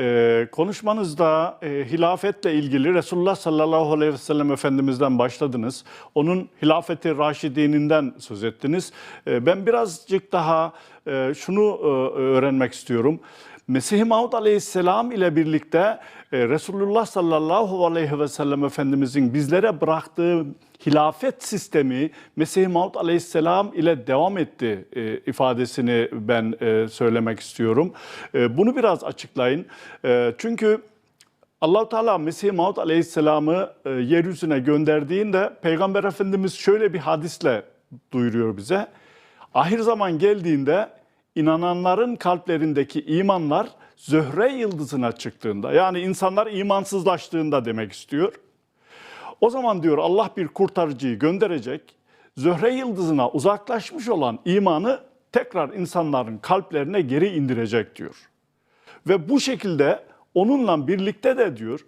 Ee, konuşmanızda e, hilafetle ilgili Resulullah sallallahu aleyhi ve sellem Efendimiz'den başladınız. Onun hilafeti raşidininden söz ettiniz. Ee, ben birazcık daha e, şunu e, öğrenmek istiyorum. Mesih-i Maud aleyhisselam ile birlikte e, Resulullah sallallahu aleyhi ve sellem Efendimizin bizlere bıraktığı hilafet sistemi Mesih-i Maud aleyhisselam ile devam etti e, ifadesini ben e, söylemek istiyorum. Bunu biraz açıklayın. Çünkü Allahu Teala Mesih Maud Aleyhisselam'ı e, yeryüzüne gönderdiğinde Peygamber Efendimiz şöyle bir hadisle duyuruyor bize. Ahir zaman geldiğinde inananların kalplerindeki imanlar zöhre yıldızına çıktığında yani insanlar imansızlaştığında demek istiyor. O zaman diyor Allah bir kurtarıcıyı gönderecek. Zöhre yıldızına uzaklaşmış olan imanı tekrar insanların kalplerine geri indirecek diyor. Ve bu şekilde onunla birlikte de diyor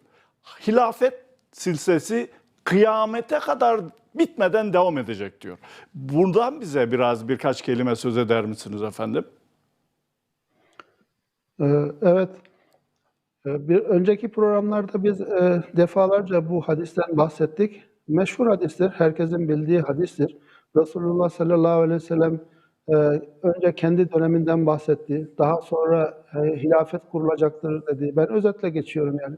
hilafet silsilesi kıyamete kadar bitmeden devam edecek diyor. Buradan bize biraz birkaç kelime söz eder misiniz efendim? Ee, Evet. Ee, Bir önceki programlarda biz e, defalarca bu hadisten bahsettik. Meşhur hadistir, herkesin bildiği hadistir. Resulullah sallallahu aleyhi ve sellem e, önce kendi döneminden bahsetti. Daha sonra e, hilafet kurulacaktır dedi. Ben özetle geçiyorum yani.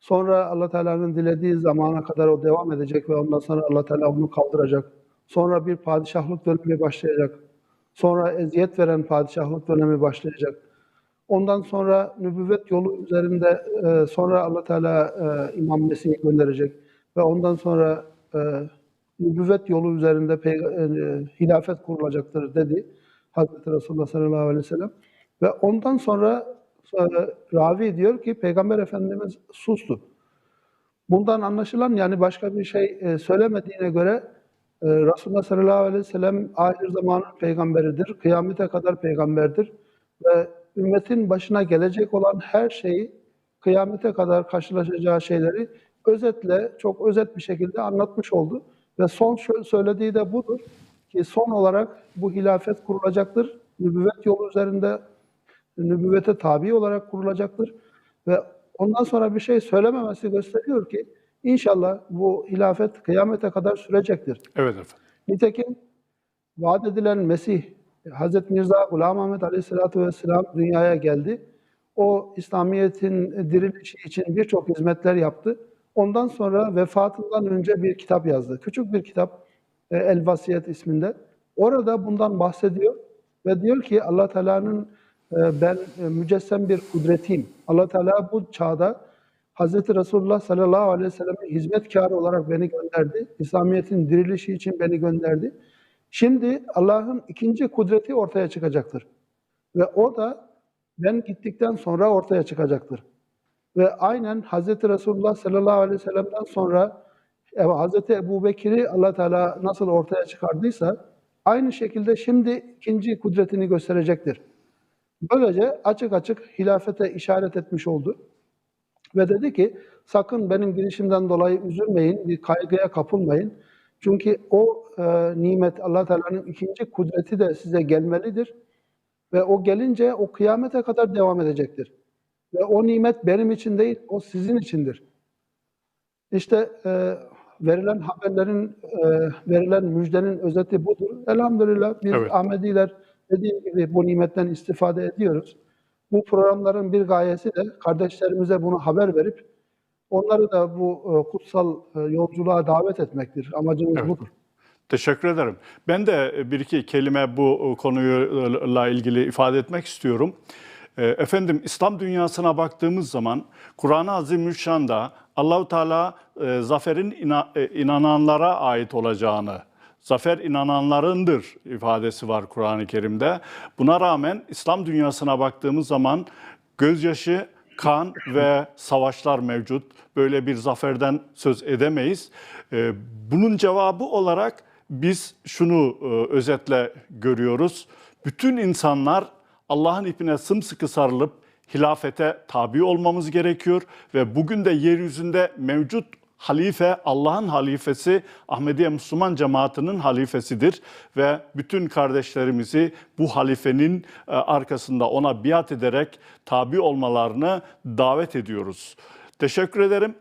Sonra Allah Teala'nın dilediği zamana kadar o devam edecek ve ondan sonra Allah Teala onu kaldıracak. Sonra bir padişahlık dönemi başlayacak. Sonra eziyet veren padişahlık dönemi başlayacak. Ondan sonra nübüvvet yolu üzerinde e, sonra Allah Teala e, İmam Mesih'i gönderecek ve ondan sonra e, nübüvvet yolu üzerinde peyg- e, hilafet kurulacaktır dedi Hazreti Resulullah sallallahu aleyhi ve sellem. Ve ondan sonra e, ravi diyor ki Peygamber Efendimiz sustu. Bundan anlaşılan yani başka bir şey e, söylemediğine göre e, Resulullah sallallahu aleyhi ve sellem ahir zamanın peygamberidir. Kıyamete kadar peygamberdir. Ve ümmetin başına gelecek olan her şeyi, kıyamete kadar karşılaşacağı şeyleri özetle, çok özet bir şekilde anlatmış oldu. Ve son söylediği de budur ki son olarak bu hilafet kurulacaktır. Nübüvvet yolu üzerinde nübüvvete tabi olarak kurulacaktır. Ve ondan sonra bir şey söylememesi gösteriyor ki inşallah bu hilafet kıyamete kadar sürecektir. Evet efendim. Nitekim vaat edilen Mesih, Hz. Mirza Gulam Ahmet Aleyhisselatü Vesselam dünyaya geldi. O İslamiyet'in dirilişi için birçok hizmetler yaptı. Ondan sonra vefatından önce bir kitap yazdı. Küçük bir kitap, e, El Vasiyet isminde. Orada bundan bahsediyor ve diyor ki Allah Teala'nın e, ben e, mücessem bir kudretiyim. Allah Teala bu çağda Hz. Resulullah sallallahu aleyhi ve sellem'in hizmetkarı olarak beni gönderdi. İslamiyet'in dirilişi için beni gönderdi. Şimdi Allah'ın ikinci kudreti ortaya çıkacaktır. Ve o da ben gittikten sonra ortaya çıkacaktır. Ve aynen Hz. Resulullah sallallahu aleyhi ve sellem'den sonra e, Hz. Ebu Bekir'i allah Teala nasıl ortaya çıkardıysa aynı şekilde şimdi ikinci kudretini gösterecektir. Böylece açık açık hilafete işaret etmiş oldu. Ve dedi ki sakın benim girişimden dolayı üzülmeyin, bir kaygıya kapılmayın. Çünkü o e, nimet allah Teala'nın ikinci kudreti de size gelmelidir. Ve o gelince o kıyamete kadar devam edecektir. Ve o nimet benim için değil, o sizin içindir. İşte e, verilen haberlerin, e, verilen müjdenin özeti budur. Elhamdülillah biz Evet. Ahmediler dediğim gibi bu nimetten istifade ediyoruz. Bu programların bir gayesi de kardeşlerimize bunu haber verip onları da bu e, kutsal e, yolculuğa davet etmektir. Amacımız Evet. budur. Teşekkür ederim. Ben de bir iki kelime bu konuyla ilgili ifade etmek istiyorum. E, Efendim İslam dünyasına baktığımız zaman Kur'an-ı Azimüşşan'da Allahu Teala e, zaferin ina- e, inananlara ait olacağını, zafer inananlarındır ifadesi var Kur'an-ı Kerim'de. Buna rağmen İslam dünyasına baktığımız zaman gözyaşı, kan ve savaşlar mevcut. Böyle bir zaferden söz edemeyiz. Ee, Bunun cevabı olarak biz şunu e, özetle görüyoruz. Bütün insanlar Allah'ın ipine sımsıkı sarılıp hilafete tabi olmamız gerekiyor ve bugün de yeryüzünde mevcut halife, Allah'ın halifesi, Ahmediye Müslüman cemaatinin halifesidir ve bütün kardeşlerimizi bu halifenin e, arkasında ona biat ederek tabi olmalarını davet ediyoruz. Teşekkür ederim.